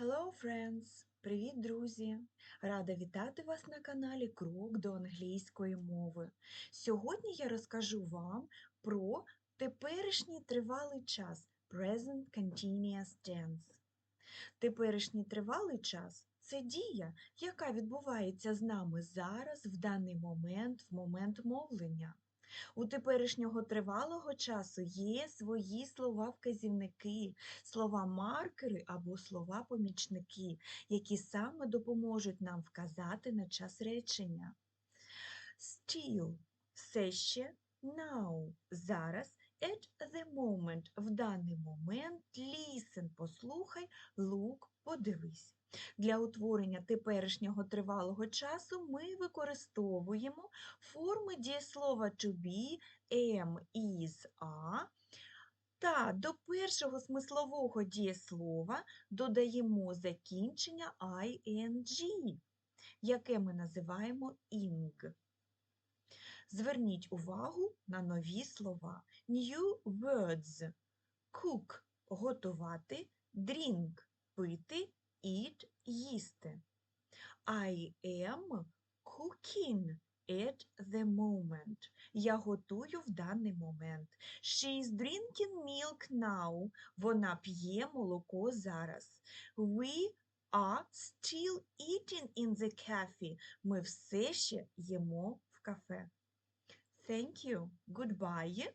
Hello, friends! Привіт, друзі! Рада вітати вас на каналі Крок до англійської мови. Сьогодні я розкажу вам про теперішній тривалий час Present Continuous Tense. Теперішній тривалий час це дія, яка відбувається з нами зараз, в даний момент, в момент мовлення. У теперішнього тривалого часу є свої слова-вказівники, слова-маркери або слова-помічники, які саме допоможуть нам вказати на час речення. Still – все ще, now – зараз, at moment – в даний момент, listen – послухай, look – подивись. Для утворення теперішнього тривалого часу ми використовуємо форми дієслова to be, am, is, are, та до першого смислового дієслова додаємо закінчення ing, яке ми називаємо ing. Зверніть увагу на нові слова. New words – cook – готувати, drink – пити, eat – їсти. I am cooking at the moment. Я готую в даний момент. She is drinking milk now. Вона п'є молоко зараз. We are still eating in the cafe. Ми все ще їмо в кафе. Thank you. Goodbye.